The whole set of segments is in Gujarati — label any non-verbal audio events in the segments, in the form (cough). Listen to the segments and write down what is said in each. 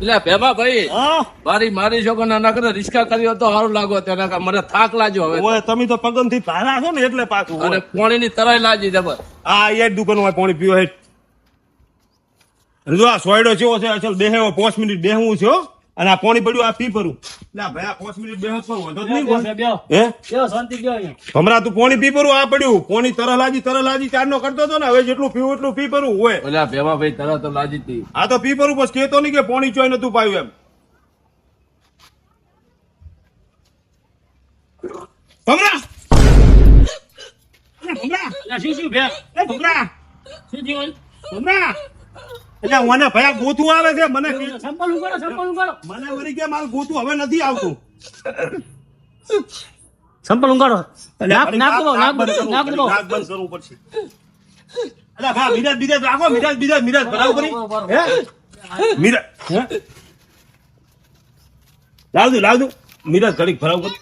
એટલે ભેમા ભાઈ મારી મારી છોકરો ના કરે રિસ્કા કર્યો તો સારું લાગો તેના કા- મને થાક લાગ્યો હવે. ઓય તમે તો પગનથી ભારા છો ને એટલે પાછું અને પાણી ની તરાઈ લાજી જબર આ એ દુકાનમાં પાણી પીવો હે જો આ સોયડો ચેવો છે? અચલ બેહે પાંચ મિનિટ બેહવું છે. અને આ પાણી પડ્યું આ પી ભરું. હમણાં તું પોણી પી ભરું આ પડ્યું. પોણી તરહ લાજી તરહ લાજી ચાર નો કરતો હતો ને હવે જેટલું પીવું એટલું પી ભરું હોય ઓલા ભેવા ભાઈ તરહ તો લાજી હતી આ તો પી ભરું બસ કેતો નહીં કે પોણી ચોઈ નતું પાયું એમ. ભમરા! ભમરા! શું શું ભે ભમરા! શું જીવન ભમરા! એટલે મને ભયા ગોતું આવે છે મને કે- મને વળી કે મારું ગોતું હવે નથી આવતું. સંપલ ઉગાડો નાક નાક દો નાક બંધ દો. નાક દો નાક બંધ કરવું પડશે. એટલે હા મિરાજ બિરાજ રાખો મિરાજ બિરાજ મિરાજ ભરાવ કરી? હે? મિરાજ હે? લાવજો લાવજો. મિરાજ ઘડીક ભરાવ કરી.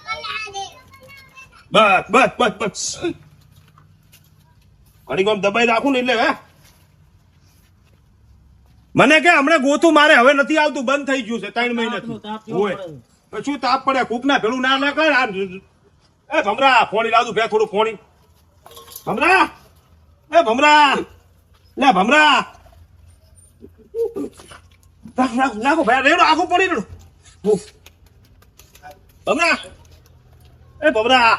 બસ બસ બસ બસ. ઘડીક આમ દબાઈ રાખું ને એટલે હે? મને કે હમણાં ગોથું મારે હવે નથી આવતું બંધ થઈ ગયું છે ત્રણ મહિનાથી. હોય શું તાપ પડે? કુક ના પેલું ના ના કર એ ભમરા ફોણી લાવતું બે થોડું ફોણી. ભમરા! એ ભમરા! લે ભમરા! નાખ, નાખ, નાખો ભાઈ રેડો આખું પડી રેડો. ભમરા! એ ભમરા!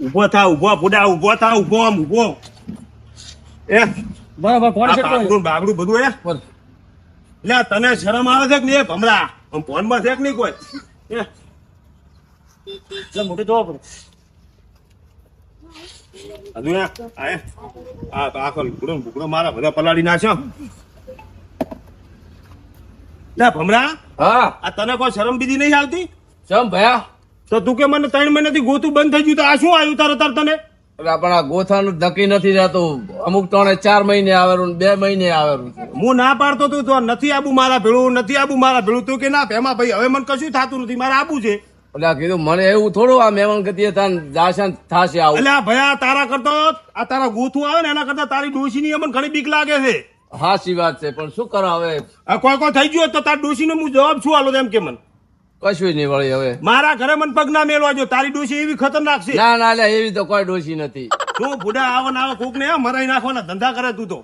ઊભો થા ઊભો પુડા ઊભો થા ઊભો આમ ઊભો એ. બરાબર બાગડું બધું એ. પર લે તને શરમ આવે છે કે નહીં? ભમરા. આમ ફોનમાં છે કે નહીં કોઈ? એટલે મોઢું ધોવા પડે. આ આખો ને મારા બધા પલાળી નાખ્યો. લે ભમરા. હા. આ તને કોઈ શરમ બીજી નહીં આવતી? ચમ ભયા? તો તું કે મને ત્રણ મહિનાથી ગોતું બંધ થઈ ગયું તો આ શું આવ્યું તારે તાર તને? એટલે પણ આ ગોથાનું ધકી નથી રહેતું. અમુક ત્રણે ચાર મહિને આવેલું બે મહિને આવેલું હું ના પાડતો તું તો નથી આબુ મારા ભેળું નથી આબુ મારા ભેળું. તું કે ના ભેમા ભાઈ હવે મને કશું થતું નથી મારે આબુ છે. એટલે કીધું મને એવું થોડું આ મહેમાન ગતિએ દાસન થાશે આવું. એટલે ભયા તારા કરતો આ તારા ગોથું આવે ને એના કરતા તારી ડોશીની અમને ઘણી બીક લાગે છે. હાસી વાત છે પણ શું કરો હવે આ કોઈ કોઈ થઈ ગયું તો તો ડોસી ડોશીને હું જવાબ શું આલો એમ કે મને? કશું નહીં વળી હવે. મારા ઘરે મન પગ ના મેલવા જો તારી ડોસી એવી ખતરનાક છે. ના ના લે એવી તો કોઈ ડોસી નથી. તું બુઢા આવો ના આવો કોક ને મરાઈ નાખવાના ધંધા કરે તું તો.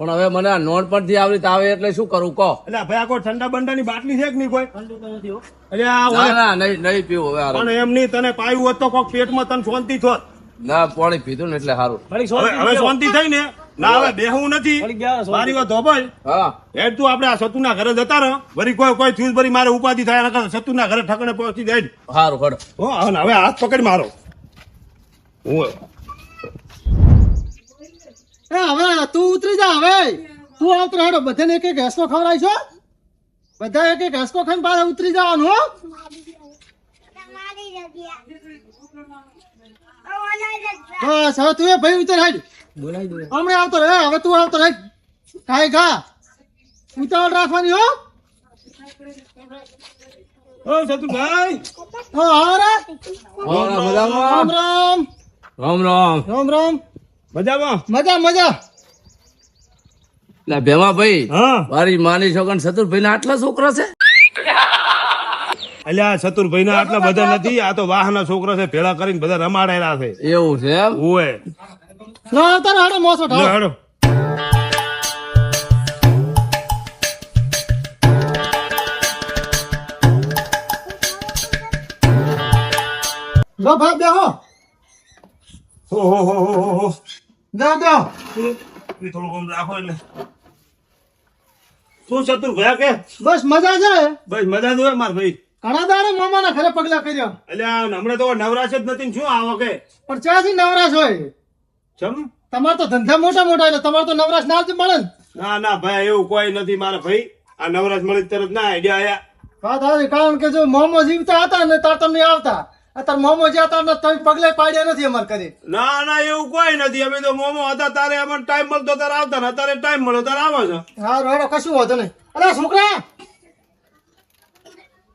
પણ હવે મને આ નોન પરથી આવી રીતે આવે એટલે શું કરું કહો. એટલે ભાઈ આ કોઈ ઠંડા બંડાની બાટલી છે કે નહીં કોઈ? ઠંડુ નથી એટલે આ ના ના નહીં નહીં પીવું હવે પણ એમ નહીં તને પાયું હોત તો કોક પેટમાં તને શાંતિ થોત. ના પાણી પીધું ને એટલે સારું હવે. શાંતિ થઈ ને? ના હવે બેહું નથી. મારી વાત ધોબલ હા. હેડ તું આપણે આ સતુના ઘરે જતા રહો. વળી કોઈ કોઈ થયું ભરી મારે ઉપાધિ થાય સતુના ઘરે ઠકણે પહોંચી જાય સારું ખડો હો હવે હાથ પકડ મારો. હું એ હવે તું ઉતરી જા હવે. તું આવતો હેડો બધાને એક એક હેસકો ખવડાવીશો બધા એક એક હેસકો ખાઈને પાછા ઉતરી જવાનું હો. બસ હવે તું એ ભાઈ ઉતર હેડ. બોલાવી દે. હમણે આવતો રે હવે તું આવતો રે કાય ગા ઉતાવળ રાખવાની હો. મારી માની છોકરા સતુરભાઈ ના આટલા છોકરા છે? અલ્યા સતુરભાઈ ના આટલા બધા નથી આ તો ના છોકરા છે ભેળા કરીને બધા રમાડેલા છે. એવું છે લો આવતા રહો, હેડો મોસો લો હાડો. લો ભાઈ બેહો. હો હો હો હો હો હો. જાઓ જાઓ થોડું કમ રાખો એટલે. શું ચતુર ભયા કે? બસ મજા છે. બસ મજા જોવે માર ભાઈ. ઘણા દાડે મામાના ઘરે પગલા કર્યા. એટલે હમણાં તો નવરાશ જ નથી શું આવો કે પણ ક્યાંથી નવરાશ હોય. ચમ? તમારે તો ધંધા મોટા મોટા એટલે તમારે તો નવરાશ ના જ મળે ના. ના ભાઈ એવું કોઈ નથી મારા ભાઈ. આ નવરાશ મળી તરત ના આઈડિયા આયા. વાત આવી કારણ કે જો મોમો જીવતા હતા ને તાર તમે આવતા. અત્યારે મોમો જ્યાં તાર તમે પગલે પાડ્યા નથી અમારે કરી ના ના એવું કોઈ નથી. અમે તો મોમો હતા તારે અમને ટાઈમ મળતો તારે આવતા ને અત્યારે ટાઈમ મળ્યો તારે આવો છો. હા રોડો કશું હોતો નહીં. અરે છોકરા!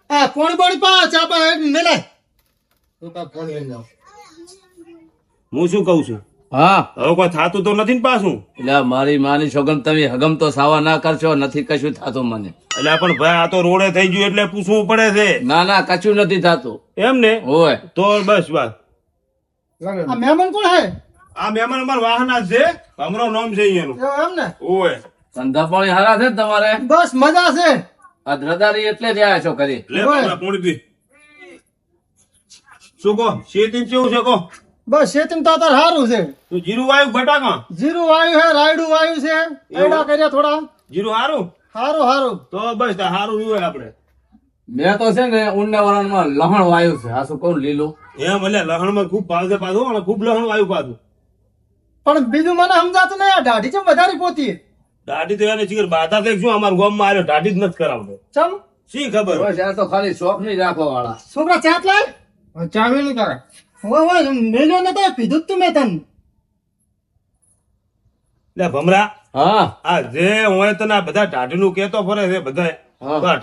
હા પોણી બોણી પા ચા પા મેલે હું શું કઉ છું? હા. હવે કોઈ થાતું તો નથી ને પાછું? એટલે મારી માની સોગમ તમે હગમ તો સાવા ના કરશો નથી કશું થતું મને. એટલે પણ ભાઈ આ તો રોડે થઈ ગયું એટલે પૂછવું પડે છે. ના ના કશું નથી થતું. એમ ને? હોય. તો બસ બસ. આ મહેમાન કોણ હે આ મહેમાન અમારા વાહના છે. અમારો નામ છે એનું. એમ ને? ઓય ધંધા પાણી હારા છે ને તમારે? બસ મજા છે. આ ધ્રદારી એટલે જ આવ્યા છો કરી લે શું કહો? શેતી કેવું છે કહો? બસ શેતીમ તો અત્યારે સારું છે. તું જીરું વાયુ બટાકા? જીરું વાયુ છે રાયડું વાયુ છે. એડા કર્યા થોડા. જીરું હારું સારું સારું. તો બસ તો હારું હોય આપણે. મેં તો છે ને ઉનના વરણમાં લહણ વાયુ છે. આ શું કહું લીલું? એમ એટલે લહણમાં ખૂબ ભાવ પાછું અને ખૂબ લહણ વાયુ પાછું. પણ બીજું મને સમજાતું નહીં આ દાઢી ચમ વધારે પોતી? દાઢી તો એને ચીકર બાધા થઈ શું? ગોમ ગામમાં આવ્યો દાઢી જ નથી કરાવતો. ચમ? શી ખબર? બસ આ તો ખાલી શોખ નહીં રાખવા વાળા છોકરા ચાટ લાય ચાવી નહીં કરે હોય હોય મેલ્યો નતો પીધું તું મેં તને. લે ભમરા. હા. આ જે હોય તને આ બધા દાઢીનું કેતો ફરે છે બધા.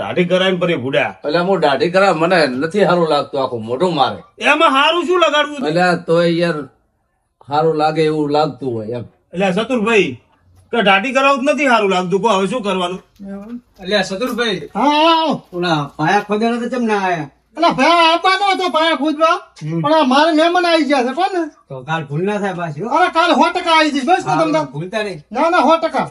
દાઢી કરાવીને પરી ભૂડ્યા. એટલે હું દાઢી કરા મને નથી સારું લાગતું આખું મોઢું મારે. એમાં સારું શું લગાડવું એટલે તો યાર સારું લાગે એવું લાગતું હોય એમ. એટલે સતુરભાઈ કે દાઢી કરાવવું જ નથી સારું લાગતું. હવે શું કરવાનું? અલ્યા સતુરભાઈ હા આવો. ઓલા પાયા ખોદ્યા તો કેમ ના આયા? એટલે ભાઈ આપવાનો હતો ભાઈ ખુદવા પણ આ મારે મહેમાન આવી ગયા છે કોણ? તો કાલ ભૂલ ના થાય પાછી અરે કાલ 100 ટકા આવી જઈશ બસ તમને. ભૂલતા નહીં. ના ના સો ટકા.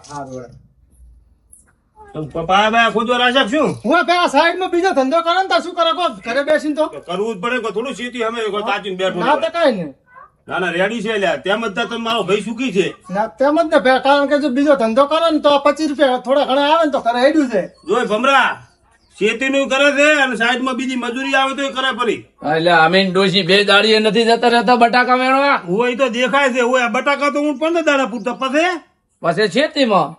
પાયા બાયા ખોદવા રાશક શું? હું પેલા સાઈડમાં બીજો ધંધો કરે ને તો શું કરે કો ઘરે બેસીને તો. તો કરવું જ પડે થોડું સીટી અમે કોઈ તાચીને બેઠું ના. તો કઈ નહીં. ના ના રેડી છે લ્યા તેમ જ તમે મારો ભાઈ સુખી છે. ના તેમ જ ને કારણ કે જો બીજો ધંધો કરે ને તો પચીસ રૂપિયા થોડા ઘણા આવે ને તો ઘરે હેડ્યું છે. જોઈ ભમરા. શેતી નું કરે છે અને સાઈડમાં બીજી મજૂરી આવે તો કરે ફરી. એટલે અમીન ડોશી બે દાડીએ નથી જતા રહેતા બટાકા મેળવા હોય તો દેખાય છે હોય બટાકા તો હું પંદર દાડા પૂરતા પછી પછી ખેતીમાં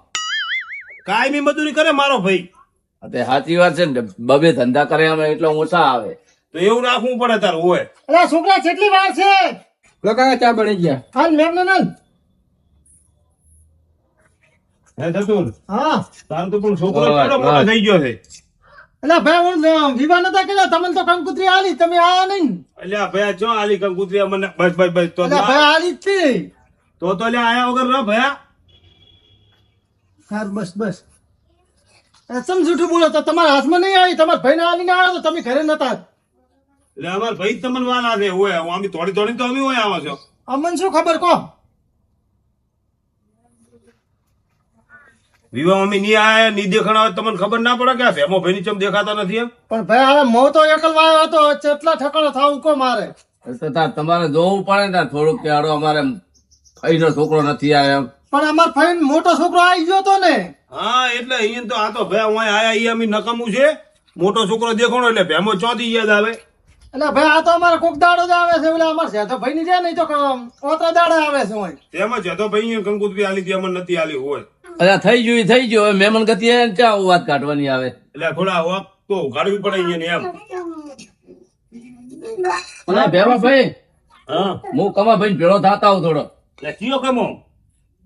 કાયમી મજૂરી કરે મારો ભાઈ. તે સાચી વાત છે ને બબે ધંધા કરે અમે એટલો ઓછા આવે. તો એવું રાખવું પડે તારું હોય. અરે છોકરા કેટલી વાર છે? લગા ચા બની ગયા. હાલ મેમને ના હે જતુલ હા. તારું તો પણ છોકરો કેટલો મોટો થઈ ગયો છે. એટલે ભાઈ હું વિવાહ નતા કર્યા? તમને તો કંકુત્રી આલી તમે આયા નહીં. અલ્યા આ ભાઈ ચો આલી કંકુત્રી મને? બસ બસ બસ તો ભાઈ આલી જ હતી તો તો લે આયા વગર ના ભયા હાર બસ બસ. સમ જૂઠું બોલો તો તમારા હાથમાં નહીં આવી? તમારા ભાઈને આલીને આવ્યો તો તમે ઘરે નતા. એટલે અમારા ભાઈ જ તમને વાલા આવે હોય આમી થોડી થોડી તો અમે હોય આવો છો. અમને શું ખબર કહો. વિવાહ મમ્મી ની આયા નહીં દેખાણા આવે તમને ખબર ના પડે કે આ ભેમો ભાઈ ચમ દેખાતા નથી એમ? પણ ભાઈ હવે મો તો એકલવાયો હતો કેટલા ઠકાણો થાવ કો મારે? તો તાર તમારે જોવું પડે ને થોડુંક કે હાડો અમારે ભાઈનો છોકરો નથી આવ્યો એમ. પણ અમાર ફાઈન મોટો છોકરો આવી ગયો તો ને? હા એટલે અહીંયા તો આ તો ભાઈ હું આયા અહીંયા અમી નકમું છે. મોટો છોકરો દેખાણો એટલે ભેમો ચોથી યાદ આવે. એટલે ભાઈ આ તો અમારે કોક દાડો જ આવે છે એટલે અમારે જેતો ભાઈ ની છે નહીં તો ઓતરા દાડા આવે છે હોય તેમાં જેતો ભાઈ કંકુત્રી આલી હતી અમને નથી આલી હોય. અરે થઈ ગયું થઈ ગયું. હવે મહેમાન ગતિ ક્યાં વાત કાઢવાની આવે? એટલે થોડા વાત તો ઉઘાડવી પડે અહીંયા એમ. અને ભેવા ભાઈ. હા. હું કમા ભાઈ ભેળો થતા હું થોડો. એટલે કયો કમો?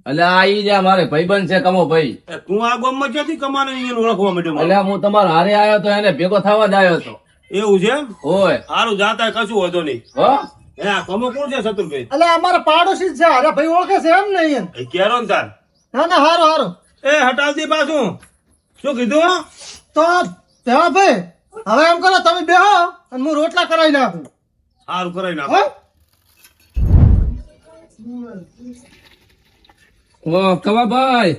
એટલે આ ઈ જે મારે ભાઈબંધ છે કમો ભાઈ. તું આ ગામમાં ક્યાંથી કમાને અહીંયા ઓળખવા માંડ્યો એટલે હું તમારા હારે આવ્યો તો એને ભેગો થવા જ આવ્યો હતો એવું છે? એમ ઓય. સારું જાતા કશું વધો નહીં. હો? એ આ કમો કોણ છે શત્રુભાઈ એટલે અમારા પાડોશી જ છે. અરે ભાઈ ઓળખે છે એમ નહીં કેરો ને તાર? ના ના હારો હારો. એ હટાવતી પાછું. શું કીધું? તો ભાઈ હવે એમ કરો તમે બેહો અને હું રોટલા કરાવી નાખું. સારું કરાવી નાખ. ઓ કમા ભાઈ.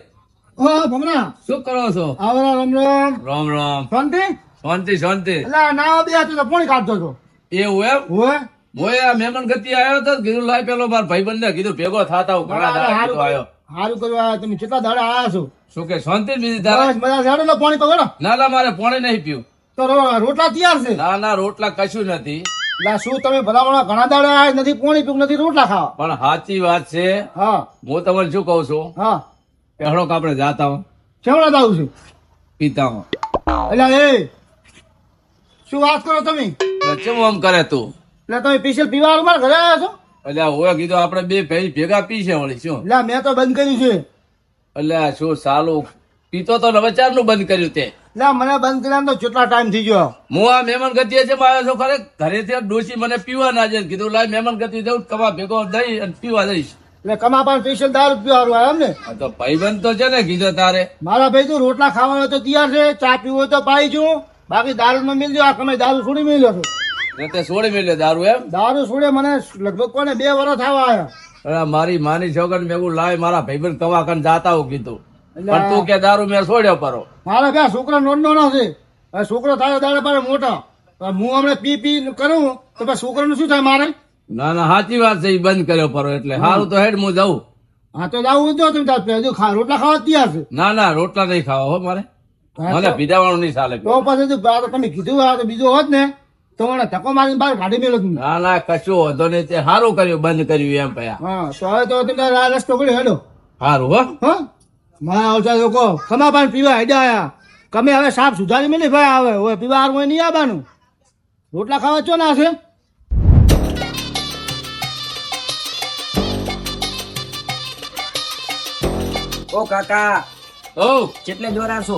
ઓ ભમરા શું કરો છો? આવરા રામ રામ રામ. રામ શાંતિ? શાંતિ શાંતિ. એટલે ના બે તો પોણી કાઢતો છો એવું એમ? હોય મોએ આ મહેમાન ગતિ આવ્યો તો કીધું લાય પેલો મારા ભાઈબંધ ને કીધું ભેગો થતા હું ઘણા આવ્યો હારું કર્યું તમે કેટલા દાડા આયા છો? શું કે શાંતિ બીજી દાડા બસ બધા ઝાડો લો પાણી પકડો. ના ના મારે પાણી નહીં પીવું. તો રોટલા તૈયાર છે? ના ના રોટલા કશું નથી. શું તમે ભલામણ ઘણા દાડા નથી પોણી પીવું નથી રોટલા ખાવા? પણ સાચી વાત છે. હા. હું તમને શું કહું છું? હા. પહેણો આપણે જાતા હો કેવડા દાવું છું. પીતા હો એટલે એ શું વાત કરો તમે? એટલે આમ કરે તું? એટલે તમે પીસેલ પીવા ઘરે આવ્યા છો? એટલે હોય કીધું આપણે બે ભાઈ ભેગા પીશે વળી શું? એટલે મેં તો બંધ કર્યું છે. એટલે શું સાલું? પીતો તો હવે ચારનું બંધ કર્યું તે? ના મને બંધ કર્યા તો કેટલા ટાઈમ થઈ ગયો? હું આ મહેમાન ગતિ છે મારે છો ખરે? ઘરેથી આ ડોસી મને પીવા ના છે કીધું લાય મહેમાન ગતિ જવું કમા ભેગો દઈ અને પીવા જઈશ એટલે કમાપા સ્પેશિયલ દારૂ પીવાનું હારું એમ ને? તો તો ભાઈબંધ તો છે ને કીધો તારે. મારા ભાઈ તો રોટલા ખાવાનો હોય તો તૈયાર છે ચા પીવું તો પાઈ છું. બાકી દારૂ માં મિલજો આ તમે દારૂ છોડી મિલ્યો છો. ને તે છોડી મેલ્યો દારૂ એમ? દારૂ છોડે મને લગભગ કોને બે વર્ષ થવા આવ્યા મારી માની છોકરી મેં એવું લાય મારા ભાઈબંધ કવા કન જાતા હું કીધું. પણ તું કે દારૂ મેં છોડ્યો પરો. મારા બે છોકરા નોંધો ના છે. છોકરો થાય દાડે પાડે મોટો. હું હમણાં પી પી કરું તો પછી છોકરાનું શું થાય મારે? ના ના સાચી વાત છે બંધ કર્યો પરો એટલે. સારું તો હેડ હું જાઉં. હા તો જાવું જો તમે હજુ રોટલા ખાવા તૈયાર છે. ના ના રોટલા નહીં ખાવા હો મારે. મને પીધા વાળું નહીં ચાલે. તો પછી તમે કીધું બીજો હોત ને તો મને ધક્કો મારીને બહાર કાઢી મેલો તું ના ના કશું વાંધો નહીં. તે સારું કર્યું બંધ કર્યું એમ પયા હા તો હવે તો તમે આ રસ્તો કરી હેડો. સારું હો. હા? મારા આવતા લોકો ખમા પાન પીવા હેડ્યા આયા. કમે હવે સાફ સુધારી મેલી ભાઈ આવે. હવે પીવા હારું હોય નહીં આવવાનું. રોટલા ખાવા ચો ના છે? ઓ કાકા ઓ. કેટલે જોરા છો?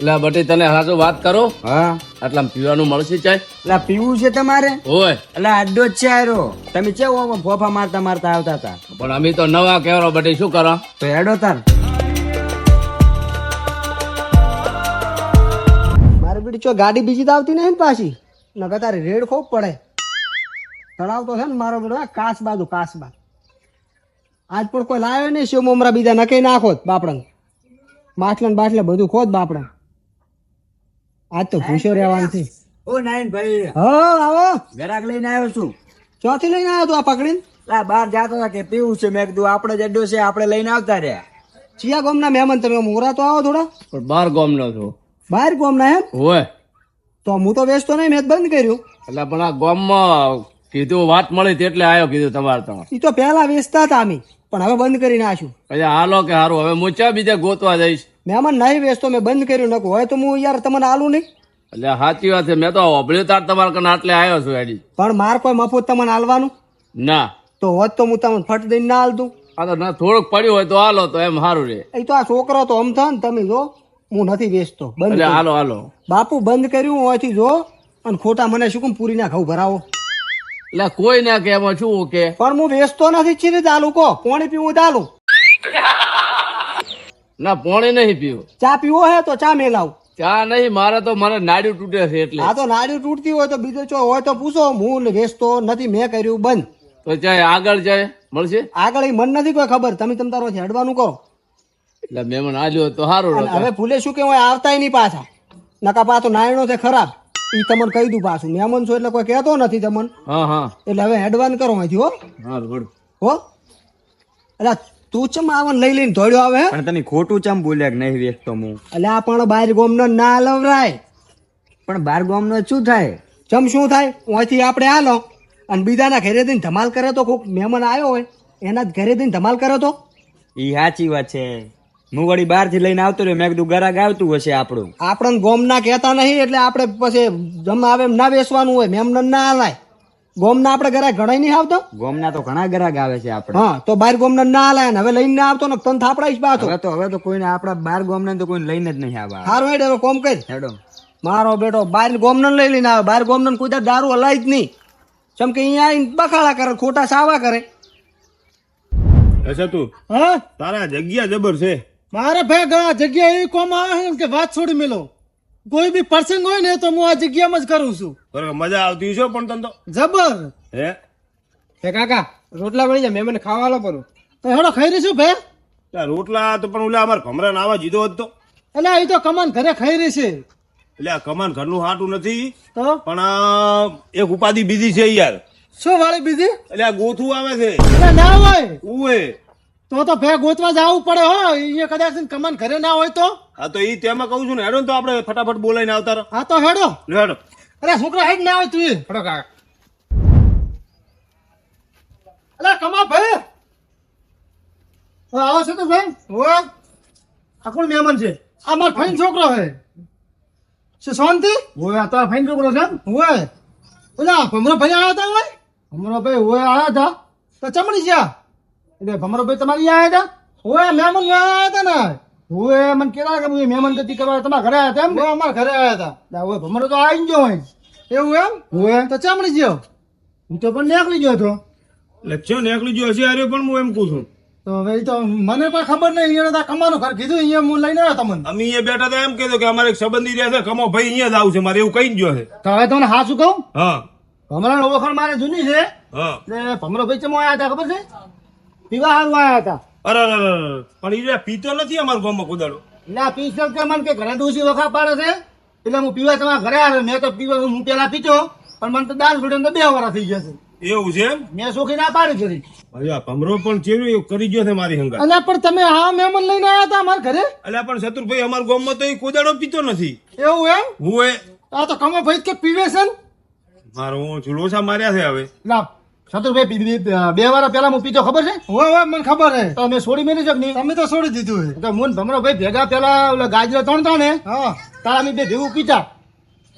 એટલે બટી તને હાજો વાત કરો. હા. આટલા પીવાનું મળશે ચાય? એટલે પીવું છે તમારે? હોય એટલે આડો જ છે આયરો. તમે કેવો ફોફા મારતા મારતા આવતા હતા? પણ અમે તો નવા કેવરો બટી શું કરો? તો હેડો તાર. મારે બીડી ચો ગાડી બીજી તો આવતી નહીં ને પાછી? નકર તારે રેડ ખૂબ પડે. તળાવ તો છે ને મારો બેડો કાસ બાજુ કાસ બાજુ. આજ પણ કોઈ લાવ્યો નહીં શિવ મમરા બીજા નકે નાખો બાપડા માટલા ને બાટલા બધું ખોદ બાપડા આજ તો ભૂસો રહેવાનું છે. ઓ નાયન ભાઈ. હો આવો. ગરાક લઈને આવ્યો છું. ચોથી લઈને આવ્યો તું આ પકડીને? લા બહાર જાતો હતા કે પીવું છે. મેં કીધું આપણે જ છે આપણે લઈને આવતા રહ્યા. ચિયા ગોમના મહેમાન તમે મોરા તો આવો થોડા? પણ બાર ગોમ નો છો. બહાર ગામના એમ? હોય તો હું તો વેચતો નહીં મેં બંધ કર્યું. એટલે પણ આ ગામમાં કીધું વાત મળી એટલે આવ્યો કીધું તમારે તો. એ તો પહેલા વેચતા હતા અમે. પણ હવે બંધ કરી નાખ્યું. અરે હાલો કે હારું હવે હું ચા બીજે ગોતવા જઈશ? મહેમાન નહીં વેચતો મેં બંધ કર્યું નકું. હોય તો હું યાર તમને આલું નહીં. એટલે સાચી વાત છે મેં તો ઓભળ્યું તાર તમારા કને આટલે આવ્યો છું એડી. પણ માર કોઈ મફત તમને આલવાનું? ના. તો હોત તો હું તમને ફટ દઈને ના આલતું. આ તો ના થોડુંક પડ્યું હોય તો હાલો તો એમ સારું રે. એ તો આ છોકરો તો આમ થાય ને તમે જો હું નથી વેચતો બંધ હાલો હાલો. બાપુ બંધ કર્યું હોયથી જો અને ખોટા મને શું કેમ પૂરી ના ખાવ ભરાવો. એટલે કોઈ ના કે એમાં શું કે પણ હું વેચતો નથી ચીની ચાલુ કહો. પોણી પીવું ચાલુ ના પોણી નહીં પીવું. ચા પીવો હે તો ચા મેલાવું. ચા નહીં મારે તો મારે નાડ્યું તૂટે છે એટલે. હા તો નાડ્યું તૂટતી હોય તો બીજો ચો હોય તો પૂછો. હું વેચતો નથી મેં કર્યું બંધ. તો ચાય આગળ જાય મળશે? આગળ એ મન નથી કોઈ ખબર. તમે તમ તારો હેડવાનું કરો એટલે મહેમાન આલ્યો તો સારું હવે ભૂલે શું કે હું આવતાય નહીં પાછા. નકા પાછો નાયણો છે ખરાબ. ઈ તમને કહી દઉં પાછું. મહેમાન છો એટલે કોઈ કહેતો નથી તમને. હા હા. એટલે હવે હેડવાન કરો અહીંથી હો. હા વળું. હો. એટલે તું ચમ આવન લઈ લઈને ધોડ્યો આવે? પણ તને ખોટું ચમ બોલ્યા કે નહીં વેચતો હું. એટલે આ પણ બાર ગોમનો ના લવરાય. પણ બાર ગોમનો શું થાય? ચમ શું થાય? અહીંથી આપણે હાલો. અને બીજાના ઘરે દઈને ધમાલ કરે તો કોઈક મહેમાન આવ્યો હોય. એના જ ઘરે દઈને ધમાલ કરે તો? ઈ સાચી વાત છે. હું વળી બહારથી લઈને આવતો રહ્યો મેં કીધું ગરાગ આવતું હશે આપણું. આપણને ગોમના કહેતા નહીં એટલે આપણે પછી જમ આવે એમ ના બેસવાનું હોય મેમને ના હલાય ગોમના આપણે ઘરે ઘણા નહીં આવતો? ગોમના તો ઘણા ગરાક આવે છે આપણે. હા તો બાર ગોમના ના હલાય ને હવે લઈને ના આવતો ને તન થાપડાઈશ પાછો. હવે તો હવે તો કોઈને આપણા બાર ગામના તો કોઈને લઈને જ નહીં આવવા. સારું હેડ હવે કોમ કઈ હેડો. મારો બેટો બહાર ગોમનન લઈ લઈને આવે બાર ગોમનન કોઈ દારૂ હલાય જ નહીં. ચમ કે અહીંયા આવીને બખાડા કરે ખોટા સાવા કરે. અચ્છા તું હા? તારા જગ્યા જબર છે. મારે ભાઈ આ જગ્યા એવી કોમ આવે કે વાત છોડી મેલો. કોઈ બી પ્રસંગ હોય ને તો હું આ જગ્યામાં જ કરું છું. બરાબર મજા આવતી છે પણ તને તો. જબર. હે? હે કાકા રોટલા બની જાય મેં મને ખાવા લો પડું તો હેડો ખાઈ રહીશું ભાઈ રોટલા તો પણ ઓલા અમારે ભમરા નાવા જીધો હતો. એટલે એ તો કમાન ઘરે ખાઈ રહી છે એટલે આ કમાન ઘરનું હાટું નથી તો? પણ એક ઉપાધિ બીજી છે યાર. શું વાળી બીજી? એટલે આ ગોથું આવે છે. ના હોય. ઉવે. તો તો ભે ગોતવા જવું પડે હો. એ કદાચ કમાન ઘરે ના હોય તો? હા તો ઈ તેમાં કહું છું ને હેડો ને તો આપણે ફટાફટ બોલાઈને આવતા રહો. હા તો હેડો. હેડો. અરે છોકરા હેડ ના હોય તું હેડો કાકા. અલે કમા ભાઈ. હા, આવો છો તો ભાઈ? હો આ કોણ મહેમાન છે? આ મારો ફાઈન છોકરો હે. છે શાંતિ? હોય આ તારા ફાઈન છોકરો છે હોય ઓલા ભમરો ભાઈ આવ્યા હતા હોય? ભમરો ભાઈ હોય આવ્યા હતા તો ચમડી ગયા એટલે ભમરો ભાઈ તમારી આવ્યા હતા? હોય મહેમાન આવ્યા હતા ને? હોય મને કેતા કે હું મહેમાન ગતિ કરવા તમારા ઘરે આવ્યા હતા એમ અમારા ઘરે આવ્યા હતા. હોય ભમરો તો આવી ગયો હોય એવું એમ? હોય તો ચામડી ગયો? હું તો પણ નીકળી ગયો હતો. એટલે છે ને એકલી હશે અરે પણ હું એમ કહું છું. તો હવે તો મને પણ ખબર નહીં. અહીંયા તો કમાનું ઘર કીધું. અહીંયા હું લઈને આવ્યો તમને. અમે અહીંયા બેઠા હતા એમ કીધું કે અમારે એક સંબંધી રહે છે. કમો ભાઈ અહીંયા જ આવશે મારે એવું કઈ ગયો છે. તો હવે તમને હા શું કહું? હા. ભમરા ઓળખાણ મારે જૂની છે. હા. એટલે ભમરો ભાઈ ચમો આવ્યા હતા ખબર છે? પીવા હારું આવ્યા હતા. અરે અરે. પણ એ પીતો નથી અમારા ગામમાં કુદાડો એટલે આ પીસ કે મને કે ઘરે ડોસી વખા પાડે છે. એટલે હું પીવા તમારા ઘરે આવ્યો મેં તો પીવા હું પેલા પીતો પણ મને તો દાળ છોડીને તો બે વાર થઈ જશે એવું છે મેં સોખી ના પાડી કરી આ ભમરો પણ ચેવી એવું કરી ગયો છે મારી હંગા અને પણ તમે હા મહેમાન લઈને આવ્યા હતા અમારા ઘરે? અલ્યા પણ શત્રુભાઈ અમારા ગામમાં તો એ કુદાડો પીતો નથી. એવું એમ? હું એ આ તો કમો ભાઈ કે પીવે છે મારો હું ચૂલોસા માર્યા છે હવે. ના પી- બે વાર પેલા હું પીતો ખબર છે? હોય હોય મને ખબર છે. તો મેં છોડી મેલી છે નહીં? તમે તો છોડી દીધું તો મુન ભમરો ભાઈ ભેગા પેલા ગાજરા ત્રણતા ને હા. તારા અમે બે ભેગું પીતા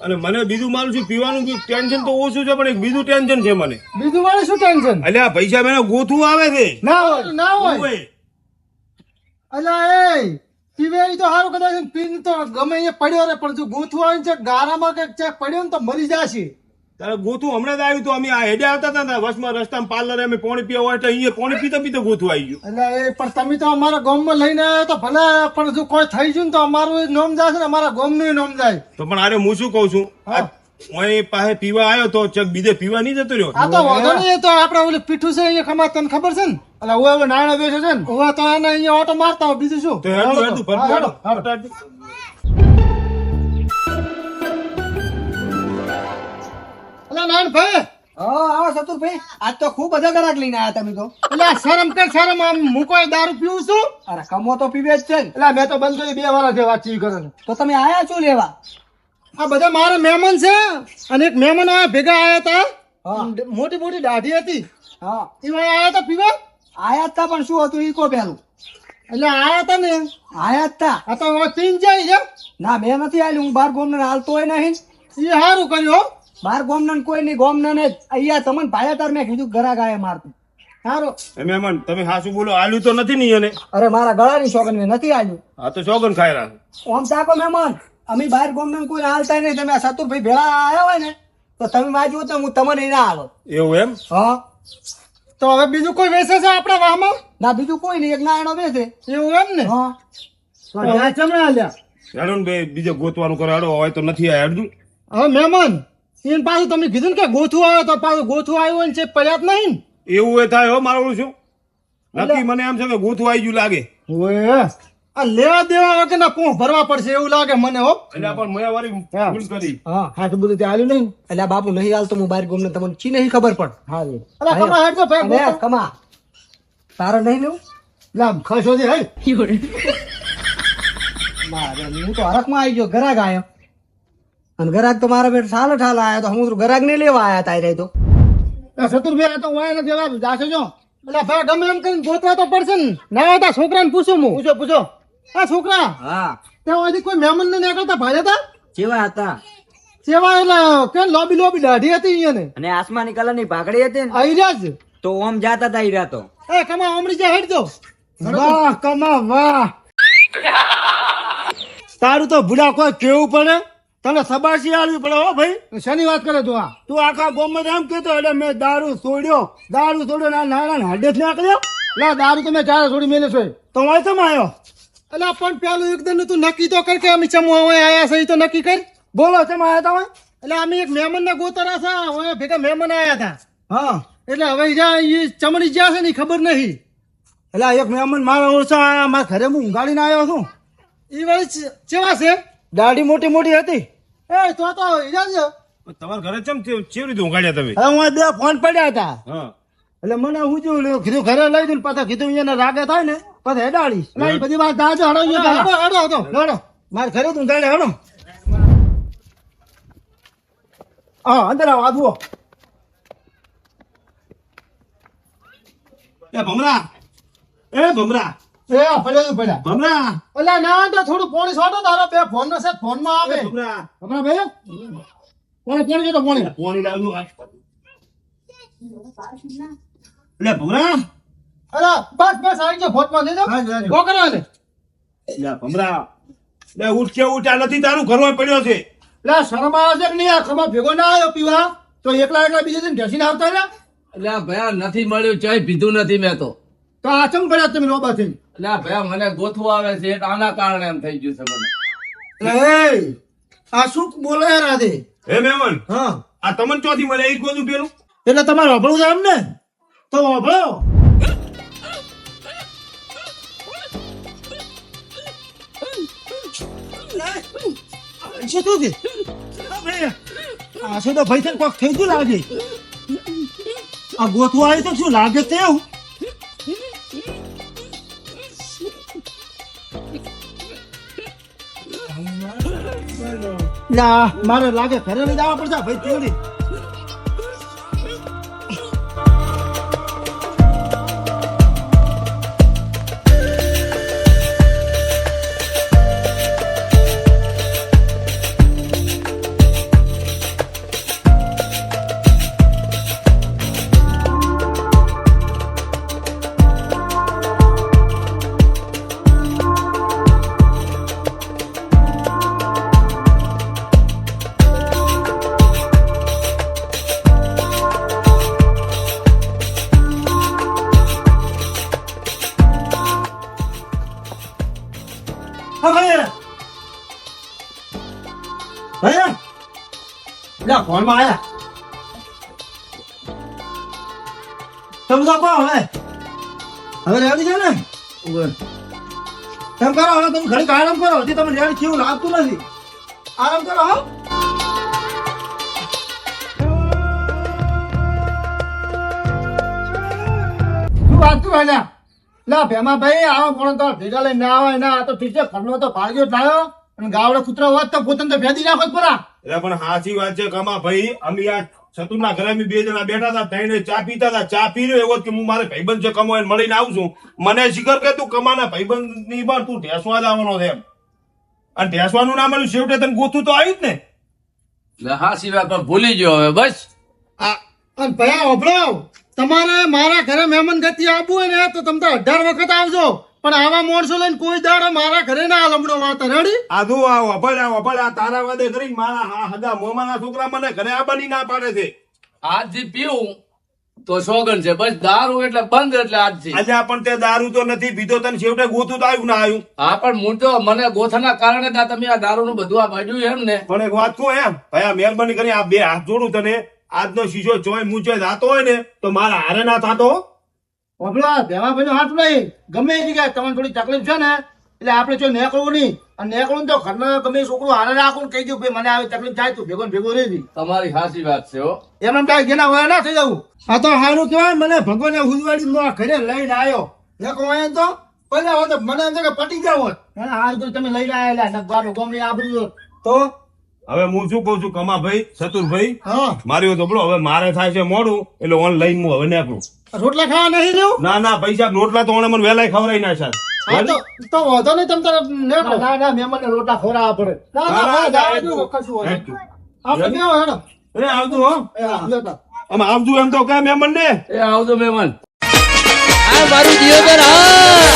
અને મને બીજું માનું છું પીવાનું ટેન્શન તો ઓછું છે પણ એક બીજું ટેન્શન છે મને. બીજું વાળે શું ટેન્શન? એટલે આ પૈસા ગોથું આવે છે. ના હોય. ના હોય. હોય. અલા એ પીવે તો સારું કદાચ પીન તો ગમે અહીંયા પડ્યો રે પણ જો ગૂંથું આવીને છે ગારામાં કે ચેક પડ્યો ને તો મરી જશે. તારે ગોથું હમણાં જ આવ્યું તો. અમે આ હેડે આવતા હતા ને રસ્તા રસ્તામાં પાર્લર અમે પાણી પીવા હોય તો અહીંયા પાણી પીતા પીતા ગોથું આવી ગયું. એટલે એ પણ તમે તો અમારા ગામમાં લઈને આવ્યો તો ભલે પણ જો કોઈ થઈ ગયું ને તો અમારું નોમ જશે ને અમારા ગામનું ય નોમ જાય. તો પણ આરે હું શું કહું છું? ઓય પાસે પીવા આવ્યો તો ચક બીજે પીવા નહીં જતો રહ્યો. આ તો વાંધો નહીં તો આપણે ઓલું પીઠું છે અહીંયા ખમા તને ખબર છે ને? એટલે હું હવે નાણા બેસે છે ને? તો એને અહીંયા ઓટો મારતા હોય બીજું શું? તો હેડું હેડું હા, હેડો, હેડું. નાન ભાઈ. હા આવો ચતુરભાઈ આજ તો ખૂબ બધા ગરાક લઈને આવ્યા તમે તો. એટલે શરમ કર શરમ આમ હું કોઈ દારૂ પીવું છું? અરે કમો તો પીવે જ છે ને. એટલે મેં તો બંધ કરી બે વાર છે વાતચીત કરે તો તમે આયા છો લેવા? આ બધા મારા મહેમાન છે. અને એક મહેમાન આ ભેગા આયા હા. હતા મોટી મોટી દાઢી હતી. હા. એ આયા હતા પીવા? આયા હતા પણ શું હતું? ઈ કો પેલું એટલે આયા હતા ને. આયા હતા આ તો ચીન જાય છે. ના મેં નથી આલ્યું હું બાર ગોમને હાલતો હોય નહીં. એ સારું કર્યું. બાર ગોમનન કોઈ નહીં ગોમને જ. અહીંયા તમને ભાયા તાર મેં કીધું ઘરા ગાય મારતું. સારો એ મહેમાન તમે હાસુ બોલો આલુ તો નથી નહીં એને. અરે મારા ગળાની શોખન મેં નથી આલ્યું. આ તો સોગન ખાઈ રહ્યા ઓમ તાકો મહેમાન અમે બહાર ગોમનન કોઈ હાલતા નહીં. તમે આ સતુરભાઈ ભેળા આવ્યા હોય ને તો તમે બાજુ તો હું તમને ના આવો એવું એમ? હા. તો હવે બીજું કોઈ વેસે છે આપણા વાહમાં? ના બીજું કોઈ નહીં. એક નાયણો વેસે એવું એમ ને? હા. ચમડા આલ્યા હેડો ને ભાઈ બીજે ગોતવાનું કરો હેડો હોય તો નથી આ હેડજું હા મહેમાન એને પાછું તમે કીધું ને કે ગોથું આવે તો પાછું ગોથું આવ્યું હોય ને છે પડ્યા નહીં એવું એ થાય હો મારું શું? નક્કી મને એમ છે કે ગોથું આવી ગયું લાગે. આ લેવા દેવા વગરના પોહ ભરવા પડશે એવું લાગે મને હો. એટલે પણ મેં વારી હા. ભૂલ કરી. હા હાથ બધું ત્યાં આલ્યું નહીં. એટલે બાપુ નહીં હાલતો હું બહાર ગોમને તમને ચી નહીં ખબર પણ. હારું અલા કમા હેડ તો ભાઈ કમા. તારે નહીં લેવું? લામ ખસો દે હે (laughs) મારે હું તો હરકમાં આવી ગયો ગરાગ આવ્યો અને ગરાગ તો મારા બેટ સાલો ઠાલ આયા તો હું તો ગરાગ ને લેવા આવ્યા રહી તો. સતુરભાઈ આ તો વાય ને જવાબ જાશે જો. એટલે ભાઈ ગમે એમ કરીને ગોતવા તો પડશે ને. ના હોય તો છોકરાને પૂછું હું. પૂછો પૂછો. હા છોકરા. હા. ત્યાં હજી કોઈ મહેમાન ને નીકળતા? ભાઈ હતા? જેવા હતા. સેવા એટલે કે લોબી લોબી દાઢી હતી અહીંયા ને? અને આસમાની કલરની ભાગડી હતી ને. આઈરા જ. તો ઓમ જાતા હતા ઈ રાતો એ કમા ઓમડી જ્યાં હેડ દો વાહ કમા વાહ. તારું તો ભૂલા કોઈ કેવું પડે? તને સબાસી આલવી પડે હો ભાઈ? શેની વાત કરે તું આ? તું આખા ગોમત એમ કેતો એટલે મેં દારૂ છોડ્યો દારૂ છોડ્યો ના નાના હાડે જ નાખ્યો ના દારૂ તો મેં ચારે છોડી મેલે છે. તો હું ચમ આવ્યો એટલે પણ પેલું એકદમ તું નક્કી તો કર કે અમે ચમુ હવે આયા છે એ તો નક્કી કર. બોલો ચમ આયા તમે એટલે અમે એક મહેમાન ના ગોતરા છે હવે ભેગા મહેમાન આયા હતા હા. એટલે હવે જ્યાં એ ચમડી જ્યાં છે ને ખબર નહીં. એટલે એક મહેમાન મારા ઓછા મારા ઘરે હું ઊંઘાડીને આવ્યો છું. એ વાળી ચે- ચેવા છે? દાઢી મોટી મોટી હતી. એ તો તો ઈજા જ તમારા ઘરે ચમ ચેવી રીતે ઊંઘાડ્યા તમે? હવે હું બે ફોન પડ્યા હતા. એટલે મને હું જો કીધું ઘરે લઈ દઉં પાછા કીધું એને રાગે થાય ને પછી હેડાડી એટલે બધી વાત દાજો હડો હડો હડો હડો હડો મારે ઘરે તું દાડે હડો હા અંદર આવો આવો એ ભમરા. એ ભમરા. એ પડ્યા પડ્યા ભમરા. એટલે ના તો થોડું પોણી છોડો તારો બે ફોન નો છે ફોનમાં આવે. ભમરા. હમણાં પોણી પોણી કીધું પોણી. પોણી લાવ્યું આ. ભમરા. અરે બસ બસ આવી ગયો ફોટમાં દેજો છોકરા ને એટલે ભમરા. લે ઉઠ કે ઉઠ નથી તારું ઘરમાં પડ્યો છે. એટલે શરમ આવે છે કે નહીં? ભેગો ના આવ્યો પીવા? તો એકલા એકલા બીજે દિન ઢેસીને આવતા એટલે ભાઈ નથી મળ્યું ચાય પીધું નથી મેં તો. તો આ ચમ પડ્યા તમે લોબા થઈ એટલે ભાઈ મને ગોથવું આવે છે આના કારણે એમ થઈ ગયું છે મને. આ શું બોલે રાધે? હે મેમન હા. આ તમને ચોથી મળે? એક ગોતું પેલું? એટલે તમારે વાપરવું છે એમ ને તો વાપરો આ શું તો ભાઈ કોક થઈ ગયું લાગે? આ ગોથું આવ્યું તો શું લાગે તે ના મારે લાગે ઘરે લઈ જવા પડશે. ભાઈ તેડી. ફોનમાં આયા તમે તો કહો હવે. હવે રેડી છે ને? એમ કરો હવે તમે ઘડીક આરામ કરો. હજી તમે રેડી કેવું લાગતું નથી. આરામ કરો હો. વાત કરું અલ્યા લા ભેમા ભાઈ આવો પણ તો ભેગા લઈને ના આવે ના તો ઠીક છે ઘરનો તો ભાગ્યો જ અને ગાવડા કૂતરા હોત તો પોતાને તો ભેદી નાખો પરા. એટલે પણ સાચી વાત છે કમા ભાઈ અમે આ સતુરના ઘરે બે જણા બેઠા હતા ત્રણે ચા પીતા હતા. ચા પી રહ્યો એવો કે હું મારે ભાઈબંધ છે કમો એને મળીને આવું છું. મને શિખર કે તું કમાના ભાઈબંધની પણ તું ઢેસવા જ આવવાનો છે એમ. અને ઢેસવાનું ના મળ્યું છેવટે તને ગોથું તો આવ્યું જ ને. એટલે હા સિવાય પણ ભૂલી ગયો હવે બસ. આ અને ભયા ઓભળો તમારે મારા ઘરે મહેમાન ગતિ આપવું હોય ને તો તમે તો અઢાર વખત આવજો. પણ આવા મોણસો લઈને કોઈ દાડો મારા ઘરે ના લમડો વાત રેડી? આધુ આ વફળ આ આ તારા વાદે કરી મારા હા હગા મોમાના છોકરા મને ઘરે આવવાની ના પાડે છે. આજથી પીવું તો સોગન છે બસ દારૂ એટલે બંધ એટલે આજથી આજે પણ તે દારૂ તો નથી પીધો તને છેવટે ગોથું તો આવ્યું ના આવ્યું. હા પણ હું તો મને ગોથાના કારણે તા આ તમે આ દારૂનું બધું આ બાજુ એમ ને. પણ એક વાત કહું એમ ભાઈ મહેરબાની કરી આ બે હાથ જોડું તને. આજનો શીશો ચોય મૂંચોય જાતો હોય ને તો મારા હારે ના થાતો. ઓભળો ભેમા ભાઈ હાથ નહીં. ગમે એ જગ્યાએ તમને થોડી તકલીફ છે ને એટલે આપણે જો નીકળવું નહીં. અને ને તો ઘરના ગમે એ હારે રાખું કહી દઉં ભાઈ મને આવી તકલીફ થાય તું ભેગો ભેગો રહી તમારી સાચી વાત છે હો. એમ એમ થાય જેના હોય ના થઈ જવું આ તો સારું કહેવાય મને ભગવાને હુજવાડી ઘરે લઈને આવ્યો નકો અહીંયા તો. પહેલા હોત મને કે પટી ગયા હોત. હાલ તો તમે લઈને આવેલા નગવાનું ગમની આબરૂ તો? હવે હું શું કઉ છું કમા ભાઈ સતુરભાઈ હા. મારી તો હવે મારે થાય છે મોડું એટલે ઓનલાઈન હું હવે નીકળું. રોટલા ખાવા નહીં જવું ના ના પૈસા રોટલા તો મને વહેલા ખવડાવી હા તો તો વાંધો નહીં તમ તારે. ના ના રોટલા ખવડાવવા પડે. ના ના ના, ના ના, જવા કશું. આપણે કેવો હેડો. એ આવતું હો. આમ આવતું એમ તો કે મહેમાન ને એ આવજો મહેમાન. આ મારું દિયોદર હા.